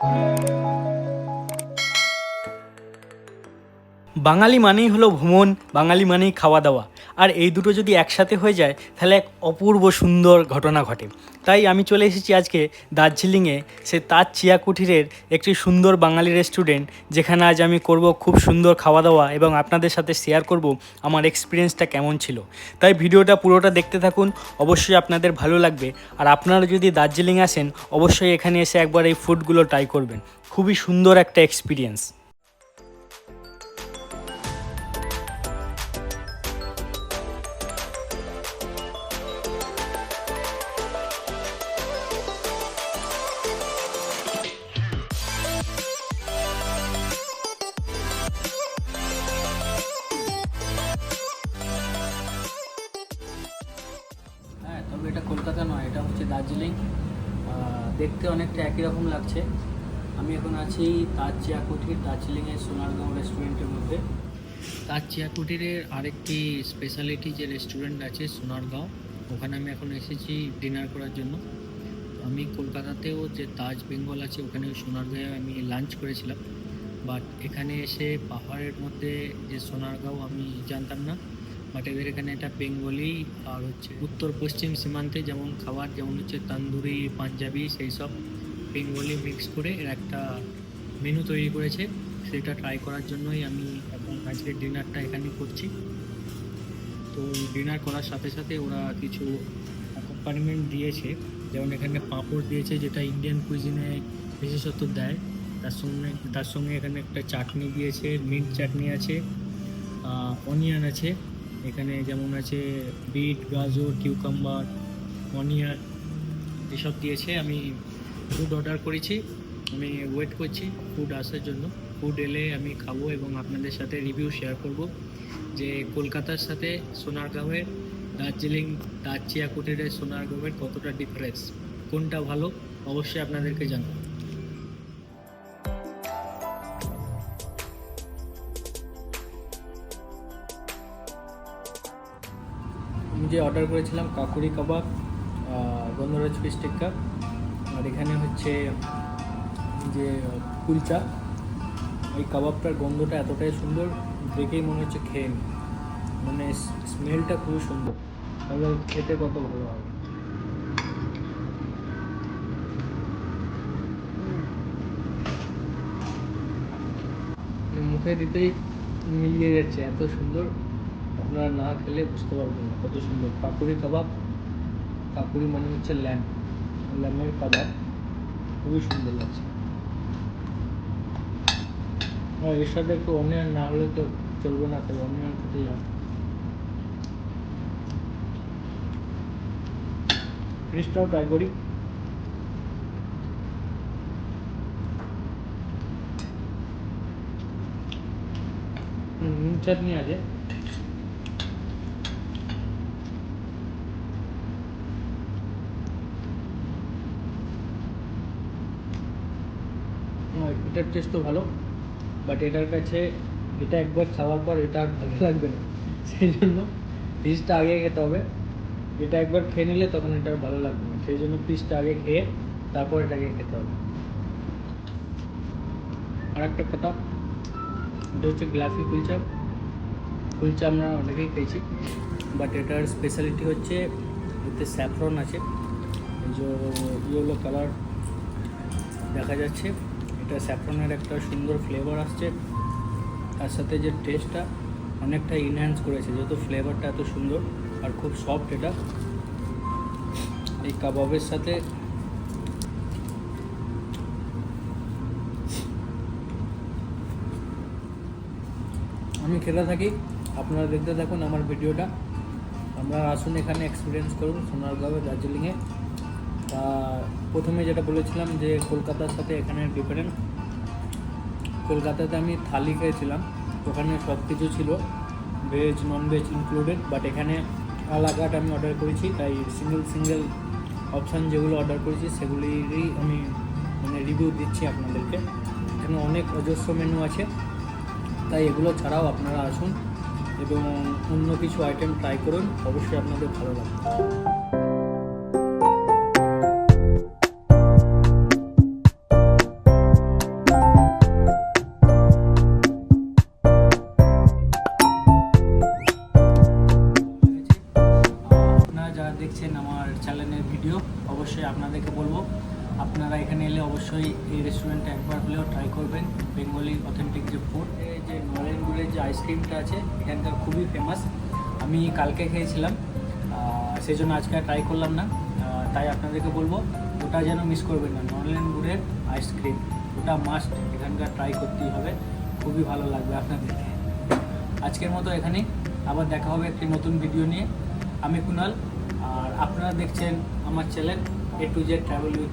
thank you বাঙালি মানেই হলো ভ্রমণ, বাঙালি মানেই খাওয়া দাওয়া। আর এই দুটো যদি একসাথে হয়ে যায়, তাহলে এক অপূর্ব সুন্দর ঘটনা ঘটে। তাই আমি চলে এসেছি আজকে দার্জিলিংয়ে, সে তাজ চিয়া কুঠিরের একটি সুন্দর বাঙালি রেস্টুরেন্ট, যেখানে আজ আমি করব খুব সুন্দর খাওয়া দাওয়া এবং আপনাদের সাথে শেয়ার করব আমার এক্সপিরিয়েন্সটা কেমন ছিল। তাই ভিডিওটা পুরোটা দেখতে থাকুন, অবশ্যই আপনাদের ভালো লাগবে। আর আপনারা যদি দার্জিলিং আসেন, অবশ্যই এখানে এসে একবার এই ফুডগুলো ট্রাই করবেন। খুবই সুন্দর একটা এক্সপিরিয়েন্স এটা কলকাতা নয়, এটা হচ্ছে দার্জিলিং। দেখতে অনেকটা একই রকম লাগছে। আমি এখন আছি তাজ চিয়া কুঠির দার্জিলিংয়ের সোনারগাঁও রেস্টুরেন্টের মধ্যে। তাজ চিয়া কুঠিরের আরেকটি স্পেশালিটি যে রেস্টুরেন্ট আছে সোনারগাঁও, ওখানে আমি এখন এসেছি ডিনার করার জন্য। আমি কলকাতাতেও যে তাজ বেঙ্গল আছে, ওখানে সোনারগাঁয়ে আমি লাঞ্চ করেছিলাম। বাট এখানে এসে পাহাড়ের মধ্যে যে সোনারগাঁও আমি জানতাম না। বাট এদের এখানে এটা বেঙ্গলি আর হচ্ছে উত্তর পশ্চিম সীমান্তে যেমন খাবার, যেমন হচ্ছে তান্দুরি, পাঞ্জাবি সেই সব বেঙ্গলি মিক্স করে এর একটা মেনু তৈরি করেছে। সেটা ট্রাই করার জন্যই আমি এখন আজকে ডিনারটা এখানে করছি। তো ডিনার করার সাথে সাথে ওরা কিছু অ্যাকম্পানিমেন্ট দিয়েছে। যেমন এখানে পাঁপড় দিয়েছে, যেটা ইন্ডিয়ান কুইজিনে বিশেষত দেয়। তার সঙ্গে তার সঙ্গে এখানে একটা চাটনি দিয়েছে মিন্ট চাটনি আছে অনিয়ন আছে। এখানে যেমন আছে বিট, গাজর, কিউকাম্বার অনিয়ন এসব দিয়েছে। আমি ফুড অর্ডার করেছি। আমি ওয়েট করছি ফুড আসার জন্য। ফুড এলে আমি খাব এবং আপনাদের সাথে রিভিউ শেয়ার করব যে কলকাতার সাথে সোনারগাঁওয়ের দার্জিলিং তাজ চিয়াকুটিরের সোনারগাঁওয়ের কতটা ডিফারেন্স কোনটা ভালো, অবশ্যই আপনাদেরকে জানাব। যে অর্ডার করেছিলাম, কাকুরি কাবাব গন্ধরাজ ফিশ টিক্কা আর এখানে হচ্ছে যে কুলচা। এই কাবাবটার গন্ধটা এতটাই সুন্দর, দেখেই মনে হচ্ছে খেয়ে। মানে স্মেলটা খুবই সুন্দর। তাহলে খেতে কত ভালো হবে? মুখে দিতেই মিলিয়ে যাচ্ছে, এত সুন্দর। আপনারা না খেলে বুঝতে পারবেন না কত সুন্দর। কাকুরি কাবাব, কাকুরি মানে হচ্ছে ল্যাম্প ল্যাম্পের কাবাব খুবই সুন্দর লাগছে। আর এর সাথে একটু অনিয়ন না হলে তো চলবে না তবে অনিয়ন খেতে হবে ফিশটাও ট্রাই করি চাটনি আছে। এটার টেস্টও ভালো বাট এটার কাছে এটা একবার খাওয়ার পর এটা আর ভালো লাগবে না। সেই জন্য ফিশটা আগে খেতে হবে। এটা একবার খেয়ে নিলে তখন এটা আর ভালো লাগবে না। সেই জন্য ফিশটা আগে খেয়ে তারপর এটাকে খেতে হবে। আর একটা কথা, এটা হচ্ছে গ্লাসি কুলচা। কুলচা আমরা অনেকেই খেয়েছি বাট এটার স্পেশালিটি হচ্ছে এতে স্যাফরন আছে। যে ইয়েলো কালার দেখা যাচ্ছে। এটা স্যাফরনের একটা সুন্দর ফ্লেভার আসছে। তার সাথে যে টেস্টটা অনেকটা ইনহ্যান্স করেছে, যেহেতু ফ্লেভারটা এত সুন্দর আর খুব সফট এটা। এই কাবাবের সাথে আমি খেতে থাকি। আপনারা দেখতে থাকুন আমার ভিডিওটা আমরা আসুন এখানে এক্সপিরিয়েন্স করুন সোনারগাঁও দার্জিলিংয়ে। তা প্রথমে যেটা বলেছিলাম যে কলকাতার সাথে এখানে ডিফারেন্ট কলকাতাতে আমি থালি খেয়েছিলাম, ওখানে সব কিছু ছিল veg non veg included but এখানে আলাকাট আমি অর্ডার করেছি, তাই সিঙ্গেল সিঙ্গেল অপশান যেগুলো অর্ডার করেছি, সেগুলিরই আমি মানে রিভিউ দিচ্ছি আপনাদেরকে। এখানে অনেক অজস্র মেনু আছে, তাই এগুলো ছাড়াও আপনারা আসুন এবং অন্য কিছু আইটেম ট্রাই করুন, অবশ্যই আপনাদের ভালো লাগবে। অবশ্যই আপনাদেরকে বলব। আপনারা এখানে এলে অবশ্যই এই রেস্টুরেন্টে একবার হলেও ট্রাই করবেন। বেঙ্গলি অথেন্টিক যে ফুড যে নলেন গুড়ের যে আইসক্রিমটা আছে, এখানকার খুবই ফেমাস আমি কালকে খেয়েছিলাম সেই জন্য আজকে আর ট্রাই করলাম না। তাই আপনাদেরকে বলব, ওটা যেন মিস করবেন না। নরেনগুড়ের আইসক্রিম ওটা মাস্ট এখানকার ট্রাই করতেই হবে। খুবই ভালো লাগবে আপনাদেরকে। আজকের মতো এখানে আবার দেখা হবে একটি নতুন ভিডিও নিয়ে। আমি কুনাল, আর আপনারা দেখছেন আমার channel A to Z travel with